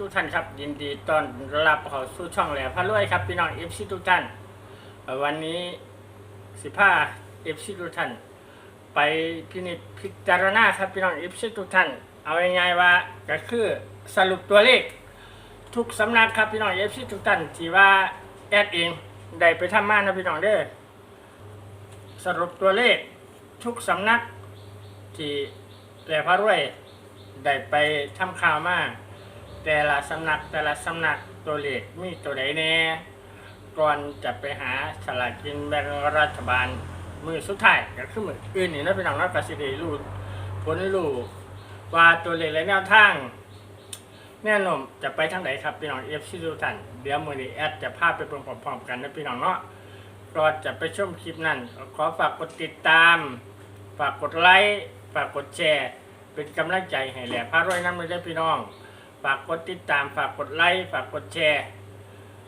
ทุกท่านครับ ยินดีต้อนรับเข้าสู่ช่องแหลมพระรวยครับพี่น้องเอฟซีทุกท่าน วันนี้สิบห้าเอฟซีทุกท่าน ไปพินิจพิจารณาครับพี่น้องเอฟซีทุกท่าน เอาง่ายๆว่าก็คือสรุปตัวเลข ทุกสำนักครับพี่น้องเอฟซีทุกท่านที่ว่าแอดเองได้ไปทำมานะพี่น้องเด้อสรุปตัวเลขทุกสำนักที่แหลมพระรวยได้ไปทำข่าวมา แต่ละสำนักแต่ละสำนักตัวเลขมีตัวใดแน่ก่อนจะไปหาสลากกินแบ่งรัฐบาลมือสุดท้ายก็คือมืออื่นนี่นะพี่น้องนักกสิเดรู้ผลรูว่าตัวเลขและแนวทางแน่นอนจะไปทางไหนครับพี่น้องเอฟซีทุกท่นเดี๋ยวมือนี้แอดจะพาไปพร้อมๆกันนะพี่น้องเนาะก่อนจะไปชมคลิปนั้น ขอฝากกดติดตาม ฝากกดไลค์ฝากกดแชร์ เป็นกำลังใจให้แหล่พระร้อยน้ำเลยได้พี่น้อง ฝากกดติดตามฝากกดไลค์ฝากกดแชร์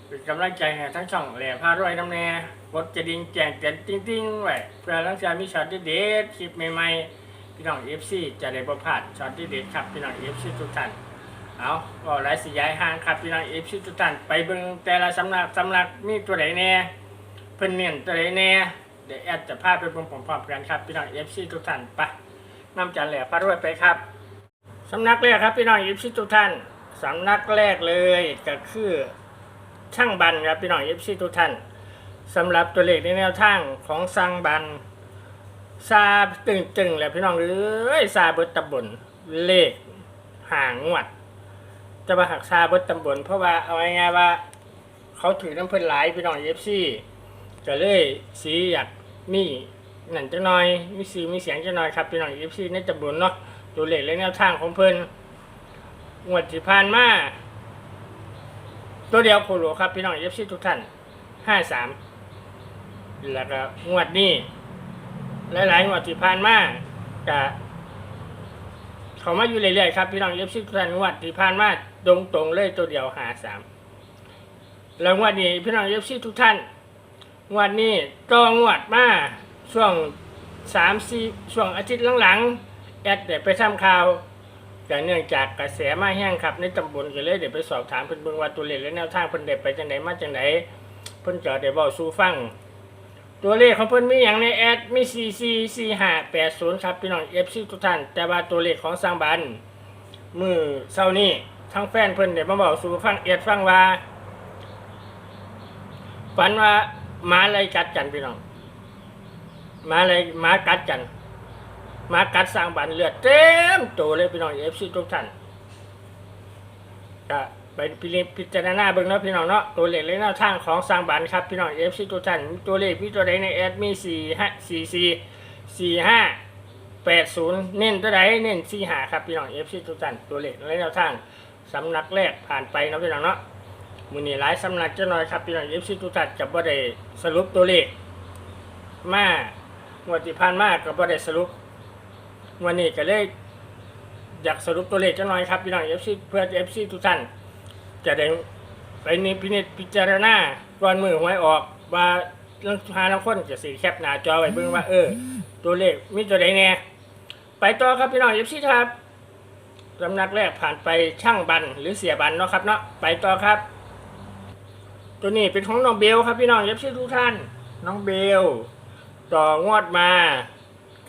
เป็นกำลังใจให้ทั้งช่องแหล่พระร้อยน้ำแน่กดกระดิ่งแจ้งเตือนติ้งๆไว้เพื่อหลังจากมีช็อตเด็ดๆคลิปใหม่ๆพี่น้องเอฟซีจะได้ประพลาดช็อตเด็ดครับพี่น้องเอฟซีทุกท่านเอาก็ไลฟ์สีย้ายห้างครับพี่น้องเอฟซีทุกท่านไปเบิ่งแต่ละสำนักสำนักมีตัวไหนแน่เพิ่นเน้นตัวไหนแน่เดี๋ยวแอดจะพาไปเบิ่งพร้อมๆกันครับพี่น้องเอฟซีทุกท่านไปนำจันแหล่พระรวยไปครับ สำนักแรกครับพี่น้องยิปซีทุกท่านสำนักแรกเลยก็คือช่างบันครับพี่น้องยิปซีทุกท่านสำหรับตัวเลขในแนวทางของสร้างบันซาตึงตึงๆแหละพี่น้องเอ้ยซาเบิดตำบลเลขห่างงวด จะมาหักซาเบิดตำบลเพราะว่าเอาง่ายๆว่า เขาถือน้ำเพิ่นหลายพี่น้องยิปซีก็เลยสีอยากมีหนันจะน่อยมีสีมีเสียงจะน่อยครับพี่น้องเอฟซีในตำบลเนาะ ตัวเลขและแนวทางของเพิ่นงวดที่ผ่านมาตัวเดียวโคโลครับพี่น้องเอฟซีทุกท่านห้าสามแล้วก็งวดนี้หลายๆงวดที่ผ่านมาก็เขามาอยู่เรื่อยๆครับพี่น้องเอฟซีทุกท่านงวดที่ผ่านมาตรงๆเลยตัวเดียวหาสามแล้วงวดนี้พี่น้องเอฟซีทุกท่านงวดนี้ตองวดมาช่วงสามสี่ช่วงอาทิตย์หลังๆ แอดเดี๋ยวไปทำข่าวแต่เนื่องจากกระแสมาแห้งครับในตำบลก็เลยเดี๋ยวไปสอบถามเพิ่นเบิ่งว่าตัวเลขและแนวทางเพิ่นได้ไปจังไหนมาจังไหนเพิ่นจะได้เว้าสู่ฟัง ตัวเลขของเพิ่นมีอย่างในแอดมี4 4 4 5 8 0ครับพี่น้อง FC ทุกท่าน แต่ว่าตัวเลขของสร้างบันมือเช้านี้ทั้งแฟนเพิ่นได้มาบอกสู่ฟังแอดฟังว่าฝันว่าหมาอะไรกัดกันพี่น้องหมาอะไรหมากัดกัน มากัดสร้างบันเลือดเต็มตัวเลยพี่น้องเอฟซีทุกท่านก็ไปพิจารณาเบิ่งเนาะพี่น้องเนาะตัวเลขและแนวทางของสร้างบันครับพี่น้องเอฟซีทุกท่านตัวเลขพี่ตัวใดในแอดมีสี่ห้าสี่สี่สี่ห้าแปดศูนย์เน้นตัวใดเน้นสี่หาครับพี่น้องเอฟซีทุกท่านตัวเลขและแนวทางสำนักแรกผ่านไปเนาะพี่น้องเนาะมือนี้หลายสำนักจะน้อยครับพี่น้องเอฟซีทุกท่านกับบ่ได้สรุปตัวเลขมางวดที่ผ่านมากับบ่ได้สรุป วันนี้ก็เลยอยากสรุปตัวเลขจะน้อยครับพี่น้องเอฟซีเพื่อเอฟซีทุกท่านจะได้ไปนิพินิจพิจารณาก่อนมือหวยออกว่าเรื่องหาลังคนจะสีแคปหน้าจอไว้เบิ่งว่าเออ ตัวเลขมีตัวใดแน่ไปต่อครับพี่น้องเอฟซีครับสำนักแรกผ่านไปช่างบันหรือเสียบันเนาะครับเนาะไปต่อครับ ตัวนี้เป็นของน้องเบลครับพี่น้องเย็บชื่อทุกท่าน น้องเบล ต่องวดมา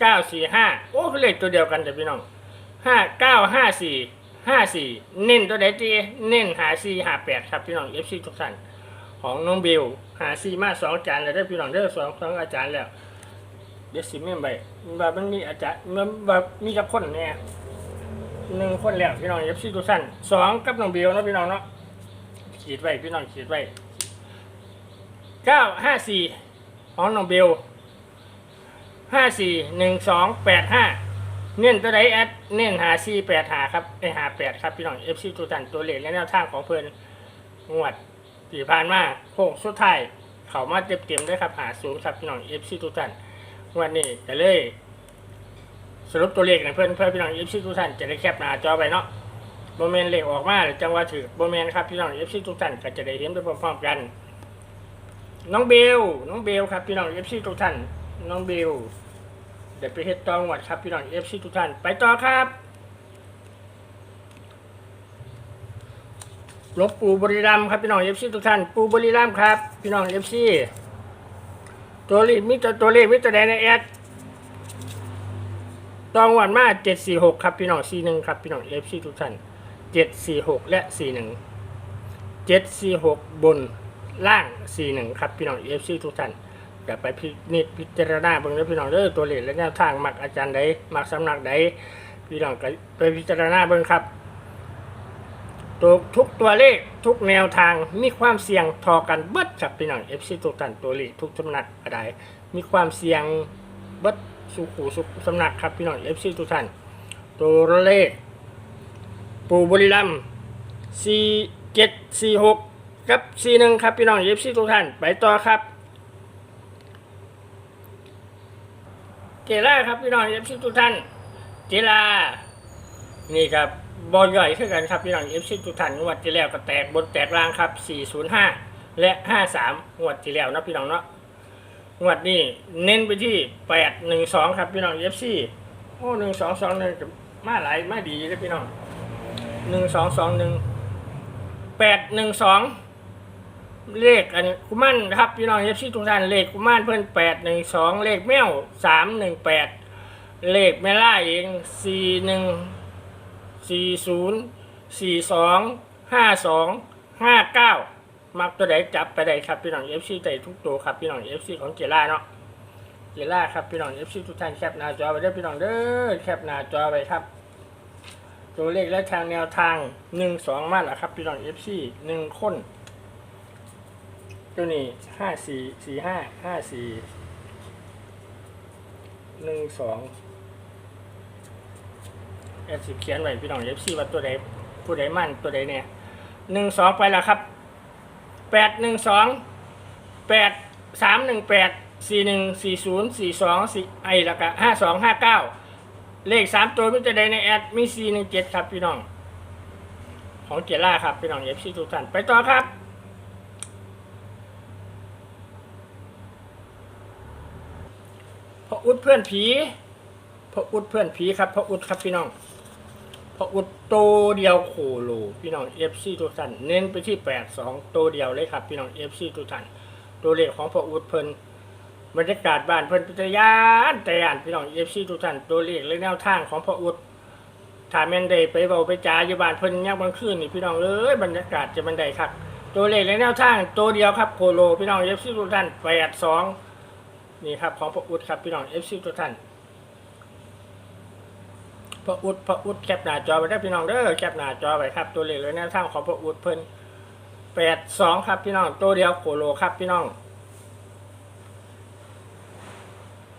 945โอ้เลขตัวเดียวกันแต่พี่น้อง5954 54เน้นตัวไหนจีเน้นหา4หา8ครับพี่น้องเอฟซีทุกท่านของน้องเบลหา4มาสองอาจารย์แล้วได้พี่น้องเด้สองสองอาจารย์แล้วเดี๋ยวสิเม่นไปว่ามันมีอาจารย์มันว่ามีกับคนเนี่ยหนึ่งคนแล้วพี่น้องเอฟซีทุกท่านสองกับน้องเบลเนะพี่น้องเนาะขีดไว้พี่น้องขีดไว้เก้าห้าสี่ของน้องเบล ห้าสี่หนึ่งสองแปดห้าเน้นตัวใดแอดเน้นหาสี่แปดหาครับไอหาแปดครับพี่น้องเอฟซีตัวตันตัวเลขและแนวทางของเพิ่นงวดที่ผ่านมาโค้งสุดท้ายเขามาเต็มเต็มๆด้ครับหาศูนย์ครับพี่น้องเอฟซีตัวตันงวันนี้จะเลย สรุปตัวเลขในเพื่อนเพื่อพี่น้องเอฟซีทุกท่านจะได้แคปหน้าจอไปเนาะโมเมนเลขออกมาหรือจังหวะถือโมเมนครับพี่น้องเอฟซีทุกท่านก็จะได้เห็นไปพร้อมๆกัน น้องเบลน้องเบลครับพี่น้องเอฟซีทุกท่าน น้องเบลเดี๋ยวไปเฮ็ดตองวัดครับพี่น้องเอฟซีทุกท่าน ไปต่อครับลวงปู่บริรัมครับพี่น้องเอฟซีทุกท่าน ปูบริรัมครับ พี่น้องเอฟซีตัวเลขมิตรตัวเลขมิตรแดนในแอดตองวันมาเจ็ดสี่หกครับพี่น้องสี่หนึ่งครับพี่น้องเอฟซีทุกท่านเจ็ดสี่หกและสี่หนึ่งเจ็ดสี่หกบนล่างสี่หนึ่งครับพี่น้องเอฟซีทุกท่าน อย่าไปพินิจพิจารณาเบิ่งเด้อพี่น้องเด้อตัวเลขและแนวทางมักอาจารย์ใดมักสำนักใดพี่น้องก็ไปพิจารณาเบิ่งครับตัวทุกตัวเลขทุกแนวทางมีความเสี่ยงทอกันเบิดครับพี่น้องเอฟซีทุกท่านตัวเลขทุกสำนักอะไรมีความเสี่ยงเบิดสุขูสุขสำนักครับพี่น้องเอฟซีทุกท่านตัวเลข ปูบุรีรัมสี่เจ็ดสี่หกกับสี่หนึ่งครับพี่น้องเอฟซีทุกท่านไปต่อครับ เจล่าครับพี่น้องเอฟซีทุกท่าน เจล่านี่ครับบอลใหญ่ขึ้นกันครับพี่น้องเอฟซีทุกท่านงวดที่แล้วก็แตกบนแตกล่างครับ 405 และ 53งวดที่แล้วนะพี่น้องเนาะงวดนี้เน้นไปที่ 812 ครับพี่น้องเอฟซีโอ้หนึ่งสองสองหนึ่งมาหลายมาดีเลยพี่น้องหนึ่งสองสองหนึ่งแปดหนึ่งสอง เลขอันกุมันครับพี่น้องเอฟซีทุกท่านเลขกุมันเพิ่นแปดหนึ่งสองเลขแมวสามหนึ่งแปดเลขแม่ล่าเองสี่หนึ่งสี่ศูนย์สี่สองห้าสองห้าเก้ามักตัวใดจับไปได้ครับพี่น้องเอฟซีใจทุกตัวครับพี่น้องเอฟซีของเจล่าเนาะเจล่าครับพี่น้องเอฟซีทุกท่านแคปหน้าจอไว้เด้อพี่น้องเด้อแคปหน้าจอไว้ครับ ตัวเลขและทางแนวทางหนึ่งสองมาแล้วครับพี่น้องเอฟซีหนึ่งคน ตัวนี้ห้าสี่สี่ห้าห้าสี่หนึ่งสองแอดสิเขียนไว้พี่น้องเอฟซีว่าตัวใดผู้ใดมั่นตัวใดเนี่ยหนึ่งสองไปแล้วครับแปดหนึ่งสองแปดสามหนึ่งแปดสี่หนึ่งสี่ศูนย์สี่สองสี่ไอ้แล้วก็ห้าสองห้าเก้าเลขสามตัวมิตัวใดในแอดมีสี่หนึ่งเจ็ดครับพี่น้อง ของเจล่าครับพี่น้องเอฟซีทุกท่านไปต่อครับ ออุดเพื่อนผีพออุดเพื่อนผีครับพออุดครับพี่น้องพออุดโตเดียวโคโลพี่น้องเอฟซีทุกท่านเน้นไปที่แปดสองโตเดียวเลยครับ พี่น้องเอฟซีทุกท่านตัวเลขของพออุดเพิ่นบรรยากาศบ้านเพิ่นพิจยานแต่ยานพี่น้องเอฟซีทุกท่านตัวเลขและแนวทางของพออุดถ้าแม่นได้ไปเบาไปจ่าอยู่บ้านเพิ่นยากลางคืนนี่พี่น้องเอ้ยบรรยากาศจะมันได้ครับตัวเลขและแนวทางตัวเดียวครับโคโลพี่น้องเอฟซีทุกท่านแปดสอง นี่ครับของพออุดครับพี่น้องเอฟซีทุกท่านพระอุดพระอุดแคปหน้าจอไว้ได้พี่น้องเด้อแคปหน้าจอไว้ครับ ตัวเลขเลยแนวทางของพระอุดเพิ่นแปดสองครับพี่น้องตัวเดียวโคโลครับพี่น้อง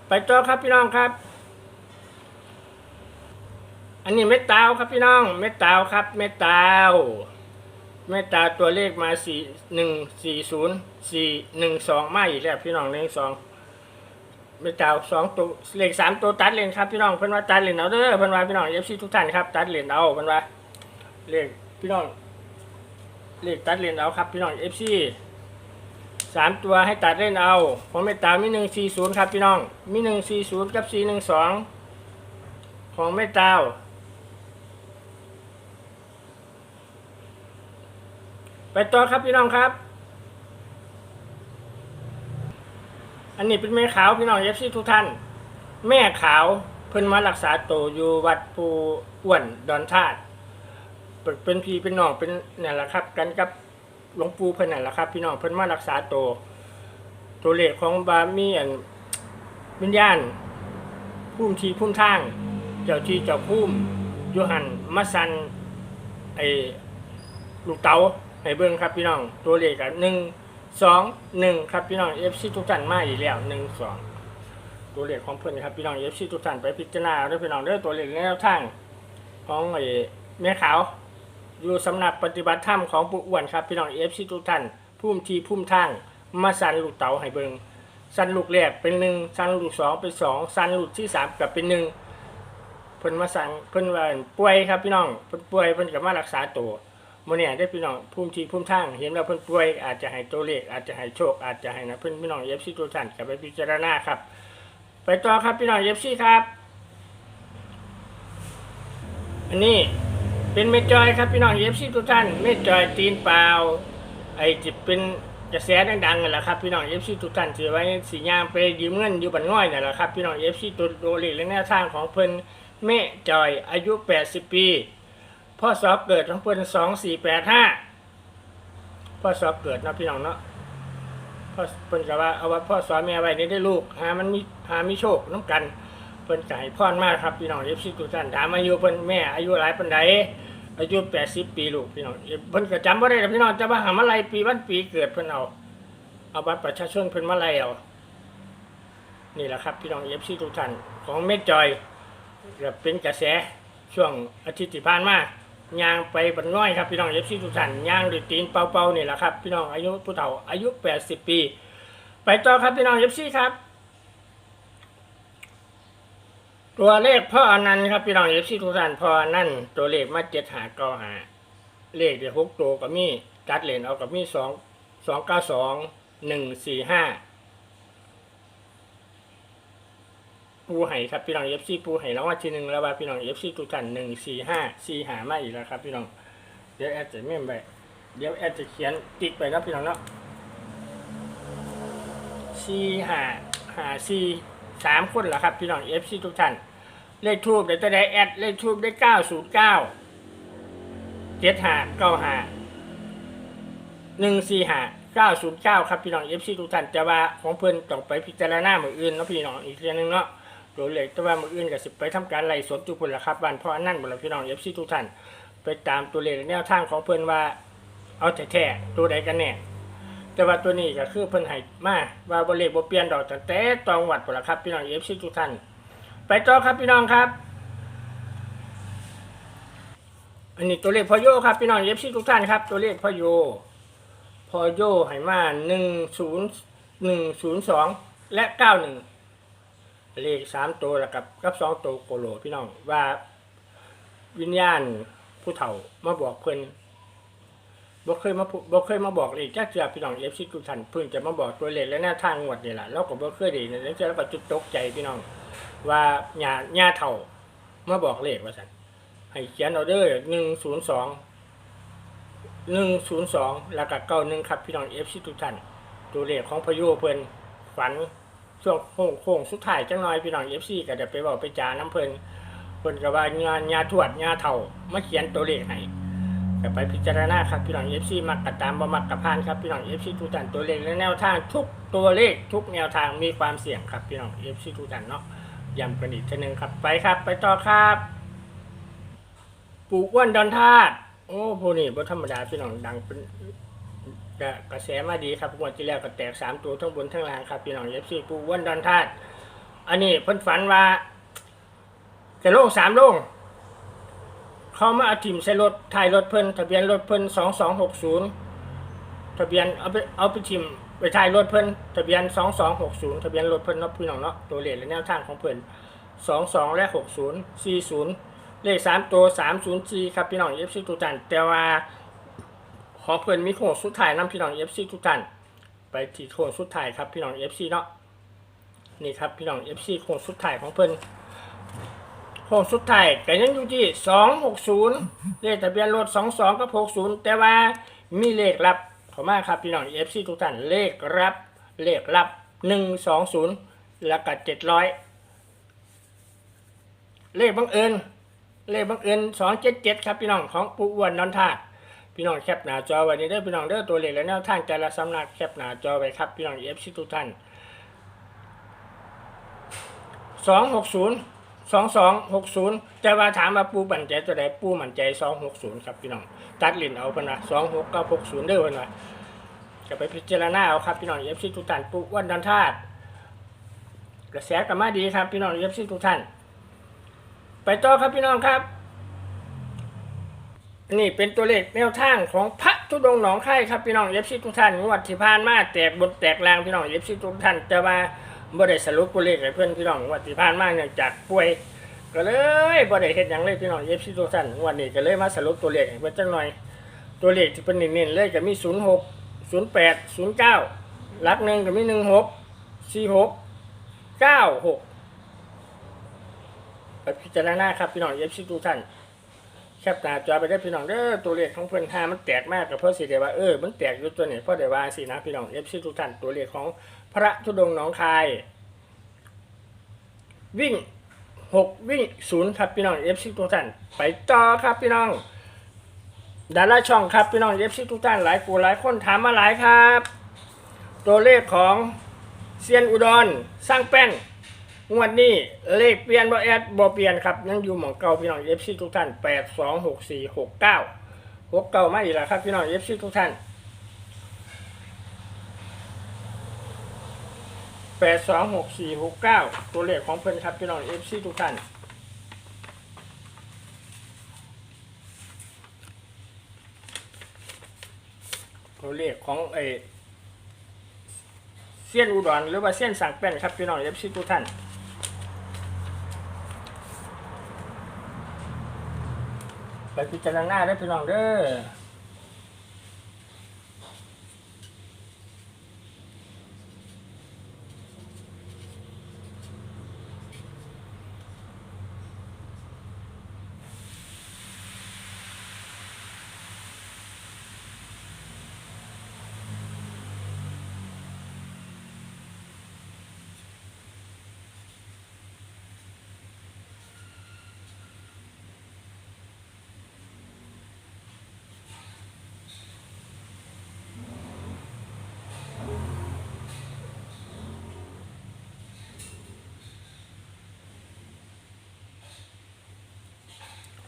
ไปต่อครับพี่น้องครับ อันนี้เม็ดตาวครับพี่น้อง เม็ดตาวครับ เม็ดตาวเม็ดตาวตัวเลขมาสี่หนึ่งสี่ศูนย์สี่หนึ่งสองมาอีกแล้วพี่น้องหนึ่งสอง ไม่เจ้าสองตัวเลขสามตัวตัดเลนครับพี่น้องเพิ่นว่าตัดเลนเอาเด้อเพิ่นว่าพี่น้องเอฟซีทุกท่านครับตัดเลนเอาเพิ่นว่าเลขพี่น้องเลขตัดเลนเอาครับพี่น้องเอฟซีสามตัวให้ตัดเล่นเอาของเมตตามีหนึ่งสี่ศูนย์ครับพี่น้อง มีหนึ่งสี่ศูนย์กับสี่หนึ่งสองของเมตตาไปต่อครับพี่น้องครับ อันนี้เป็นแม่ขาวพี่น้องเอฟซีทุกท่าน แม่ขาวเพิ่นมารักษาตัวอยู่วัดปูอ้วนดอนธาตุเป็นพี่เป็นน้องเป็นนี่นแหละครับ กันกับหลวงปู่เพิ่นนั่นแหละครับ พี่น้องเพิ่นมารักษาตัวตัวเลขของบามีอันวิญญาณพุ่มทีพุ่มทาง เจ้าทีเจ้าพุ่มยูหันมาสันไอลูกเต๋าให้เบิ่งครับพี่น้องตัวเลขกันหนึ่ง สองหนึ่งครับพี่น้องเอฟซีทุกท่านมาอีกแล้วหนึ่งสองตัวเลขของเพื่อนครับพี่น้องเอฟซีทุกท่านไปพิจารณาด้วยพี่น้องด้อตัวเลขแนวทางของไอ้แม่ขาวอยู่สำนักปฏิบัติธรรมของปู่อ้วนครับพี่น้องเอฟซีทุกท่านพุ่มทีพุ่มทางมาสันลูกเต๋าให้เบิงสันลูกแรกเป็นหนึ่งสันลูกสองเป็นสองสันลูกที่สามกับเป็นหนึ่งเพิ่นมาสั่งเพิ่นว่าป่วยครับพี่น้องเพิ่นป่วยเพิ่นก็มารักษาตัว มื่อเนี่ยได้พี่น้องภูมิทีภูมิทางเห็นว่าเพิ่นป่วยอาจจะให้ตัวเลขอาจจะให้โชคอาจจะให้นะเพิ่นพี่น้องเอฟซีตัวท่านกลับไปพิจารณาครับ ไปต่อครับพี่น้องเอฟซีครับ อันนี้เป็นเมจอยครับพี่น้องเอฟซีทุกท่านเมจอยตีนเปล่าไอจิเป็นกระแสดังๆนั่นแหละครับพี่น้องเอฟซีทุกท่านถือไว้สีย่างไปยืมเงินอยู่บันง่อยนั่นแหละครับพี่น้องเอฟซีตัวโดเลและแนวทางของเพิ่นเมดจอยอายุ 80 ปี พ่อสอบเกิดของเพิ่น2485พ่อสอบเกิดนะพี่น้องเนาะพ่อเพิ่นก็ว่าเอาว่าพ่อสอนแม่ไว้นี่ได้ลูกหามันมีหามีโชคน้ำกันเพิ่นก็ให้พรมากครับพี่น้องเอฟซีทุกท่านถามอายุเพิ่นแม่อายุหลายปานใดอายุ80ปีลูกพี่น้องเพิ่นก็จำบ่ได้หรพี่น้องจะว่าหามาลัยปีวันปีเกิดเพิ่นเอาเอาบัตรประชาชนเพิ่นมาลัยเอานี่แหละครับพี่น้องเอฟซีทุกท่านของเม็ดจอยก็เป็นกระแสช่วงอาทิตย์ที่ผ่านมา ย่างไปบันน้อยครับพี่น้องเอฟซีทุกท่านย่างด้วยตีนเป่าๆนี่แหละครับพี่น้องอายุผู้เฒ่าอายุ 80 ปี ไปต่อครับพี่น้องเอฟซีครับ ตัวเลขพ่ออนันต์ครับพี่น้องเอฟซีทุกท่านพ่ออนันต์ตัวเลขมาเจ็ดหาเก้าหาเลขเดี๋ยวหกตัวก็มีจัดเลนเอากับมีสองสองเก้าสองหนึ่งสี่ห้า ปูไห่ครับพี่น้องเอฟซีปูไห่แล้วว่าทีหนึ่งแล้วว่าพี่น้องเอฟซีทุกท่านหนึ่งสี่ห้าสี่หามาอีกแล้วครับพี่น้องเดี๋ยวแอดจะเม่มไปเดี๋ยวแอดจะเขียนติ๊กไปนะพี่น้องเนาะสี่หาหาสี่สามคนเหรอครับพี่น้องเอฟซีทุกท่านเลขทูบเดี๋ยวจะได้แอดเลขทูบได้เก้าศูนย์เก้าเจ็ดหาเก้าหาหนึ่งสี่หาเก้าศูนย์เก้าครับพี่น้องเอฟซีทุกท่านแต่ว่าของเพิ่อนต้องไปพิจารณาเหมือนอื่นเนาะพี่น้องอีกเรื่องหนึงเนาะ โดยเลยแต่ว่ามืออื่นก็สิไปทำการไล่สดทุกคนละครับบ้านพ่อนั่นบุรพี่น้องเอฟซีทุกท่านไปตามตัวเลขแนวทางของเพิ่อนว่า เอาแท้ๆตัวใดกันแน่แต่ว่าตัวนี้ก็คือเพิ่นให้มาว่าบ่เลขบ่เปลี่ยนดอกตั้งแต่ตองวัดพุ่นละครับพี่น้องเอฟซีทุกท่านไปต่อครับพี่น้องครับ อันนี้ตัวเลขพอโยครับพี่น้องเย็บซีทุกท่านครับ ตัวเลขพอโยพอโยให้มาหนึ่งศูนย์หนึ่งศูนย์สองและเก้าหนึ่ง เลขสามตัวแล้วกับกับสองตัวโกโลพี่น้องว่า วิญญาณผู้เฒ่ามาบอกเพิ่อนบ่เคยมาพูบ่เคยมาบอกเลยจ้าเจ้าพี่น้องเอฟซีทุกท่านเพิ่งจะมาบอกตัวเลขและหน้าทางงวดนี่แหละเราก็บ่เคยได้ยินแล้วเราก็จุดตกใจพี่น้อง ว่าญาญาเถ่ามาบอกเลขว่าสันให้เขียนออเดอร์หนึ่งศูนย์สองหนึ่งศูนย์สองแล้วก็เก้าหนึ่งครับพี่น้องเอฟซีทุกท่านตัวเลขของพายุเพิ่อนฝัน ช่วงโค้งโค้งสุดท้ายจังน้อยพี่น้องเอฟซีก็จะไปบอกไปจาน้ำเพลินเพิ่นก็ว่างานญาทวดญาเถ่ามาเขียนตัวเลขให้ก็ไปพิจารณาครับพี่น้องเอฟซีมักกะตามบ่มักกะพานครับพี่น้องเอฟซีทุกท่านตัวเลขและแนวทางทุกตัวเลขทุกแนวทางมีความเสี่ยงครับพี่น้องเอฟซีทุกท่านเนาะย้ำกันอีกทีหนึ่งครับไปครับ ไปต่อครับปลูกอ้วนดอนธาตุโอ้พวกนี้บ่ธรรมดาพี่น้องดังเป็น กระกระแสมาดีครับงวดที่แล้วก็แตกสามตัวทั้งบนทั้งล่างครับพี่น้องเอฟซีปลูกอ้วนดอนธาตุอันนี้เพิ่นฝันว่าจะโล่งสามโล่งเขามาเอาถิ่มใส่รถถ่ายรถเพิ่นทะเบียนรถเพิ่นสองสองหกศูนย์ทะเบียนเอาไปเอาไปถิ่มไปถ่ายรถเพิ่นทะเบียนสองสองหกศูนย์ทะเบียนรถเพิ่นเนาะพี่น้องเนาะตัวเลขและแนวทางของเพิ่นสองสองและหกศูนย์สี่ศูนย์เลขสามตัวสามศูนย์สี่ครับพี่น้องเอฟซีทุกท่านแต่ว่า ของเพื่อนมีโค้งสุดท้ายน้ำพี่น้องเอฟซีทุกท่านไปที่โค้งสุดท้ายครับพี่น้องเอฟซีเนาะนี่ครับพี่น้องเอฟซีโค้งสุดท้ายของเพื่อนโค้งสุดท้ายก็ยังอยู่ที่สองหกศูนย์เลขทะเบียนรถสองสองกับหกศูนย์แต่ว่ามีเลขลับเข้ามาครับพี่น้องเอฟซีทุกท่านเลขรับเลขลับหนึ่งสองศูนย์แล้วก็เจ็ดร้อยเลขบังเอิญเลขบังเอิญสองเจ็ดเจ็ดครับพี่น้องของปู่อ้วนนอนท่า พี่น้องแคปหน้าจอไว้นี่เด้อพี่น้องเด้อตัวเลขและแนวทางแต่ละสำนักแคปหน้าจอไว้ครับพี่น้องเอฟซีทุกท่านสองหกศูนย์สองสองหกศูนย์แต่ว่าถามว่าปูมั่นใจตัวใดปูมั่นใจสองหกศูนย์ครับพี่น้องตัดลินเอาพนว่าสองหกกับหกศูนย์เด้อพิ่นว่าจะไปพิจารณาเอาครับพี่น้องเอฟซีทุกท่านปู่อ้วนนอนทาตุกระแสกลับมาดีครับพี่น้องเอฟซีทุกท่าน ไปต่อครับพี่น้องครับ นี่เป็นตัวเลขแนวทางของพระธุดงหนองไข่ครับพี่น้องเอฟซีทุกท่านงวดที่ผ่านมาแตกบนแตกลางพี่น้องเอฟซีทุกท่านแต่ว่าบ่ได้สรุปตัวเลขให้เพื่อนพี่น้องงวดที่ผ่านมาเนื่องจากป่วย ก็เลยบ่ได้เฮ็ดหยังเลยพี่น้องเอฟซีทุกท่านงวดนี้ก็เลยมาสรุปตัวเลขให้เพื่อนจังหน่อย ตัวเลขที่เป็นเน้นๆเลยก็มี06 08 09หลักหนึ่งก็มี16 46 96ไปพิจารณาครับพี่น้องเอฟซีทุกท่าน แคปหน้าจอไปได้พี่น้องเด้อตัวเลขของเพิ่อนหามันแตกมากกับเพราะสิเดว่าเออมันแตกอยู่ตัวนี้เพราะเดว่าสินะพี่น้องเอฟซีทุกท่านตัวเลขของพระธุดงค์หนองคาย วิ่งหกวิ่งศูนย์ครับพี่น้องเอฟซีทุกท่านไปต่อครับพี่น้องดาราช่องครับพี่น้องเอฟซีทุกท่านหลายกูหลายคนถามมาหลายครับ ตัวเลขของเซียนอุดรสร้างแป้น งวดนี้เลขเปลี่ยนบ่แอดบ่เปลี่ยนครับยังอยู่หม่องเก่าพี่น้อง FC ทุกท่าน8 2 6 4 6 9 6เก่ามาอีกแล้วครับพี่น้อง FC ทุกท่าน8 2 6 4 6 9ตัวเลขของเพิ่อนครับพี่น้อง FC ทุกท่านตัวเลขของไอเส้นอุดรหรือว่าเส้นสังแป้นครับพี่น้อง FC ทุกท่าน ไปพิจารณาได้พี่น้องเด้อ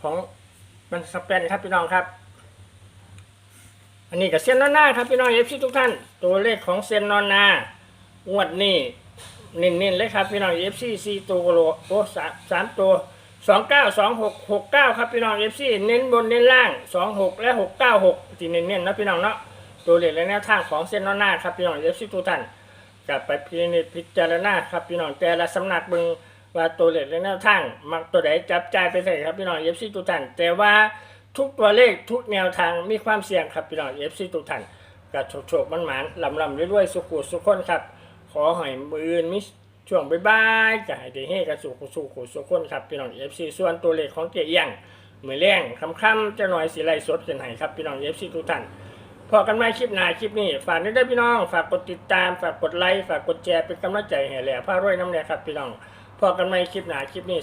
ของมันสเปนครับพี่น้องครับ อันนี้กับเซียนนอนนาครับพี่น้องเอฟซีทุกท่าน ตัวเลขของเซียนนอนนางวดนี้เน้นๆเลยครับพี่น้องเอฟซีซีตัวโลโอ้สามสามตัวสองเก้าสองหกหกเก้าครับพี่น้องเอฟซีเน้นบนเน้นล่างสองหกและหกเก้าหกที่เน้นๆนะพี่น้องเนาะตัวเลขและแนวทางของเซียนนอนนาครับพี่น้องเอฟซีทุกท่านกลับไปพินิจพิจารณาครับพี่น้องแต่ละสำนักบึง ว่าตัวเลขและแนวทาง มักตัวใดจับจ่ายไปใส่ครับพี่น้องเอฟซีทุกท่านแต่ว่าทุกตัวเลขทุกแนวทางมีความเสี่ยงครับพี่น้องเอฟซีทุกท่านกับโชคโชคมันหมานลำลำรวยๆสุขุสุขคนครับ ขอให้มืออื่นมิช่วงบ๊ายๆจะให้ได้เฮกันสุขสุขุสุขคนครับพี่น้องเอฟซีส่วนตัวเลขของเจียงมือแรงค่ำๆจะหน่อยสีไลสดกันให้ครับพี่น้องเอฟซีทุกท่านพอกันไม่คลิปหน้าคลิปนี้ ฝากด้วยเด้พี่น้อง ฝากกดติดตาม ฝากกดไลค์ ฝากกดแชร์เป็นกำลังใจให้แหล่ผ้ารวยน้ำแดงครับพี่น้อง พอกันไม่คลิปหนาคลิปนี้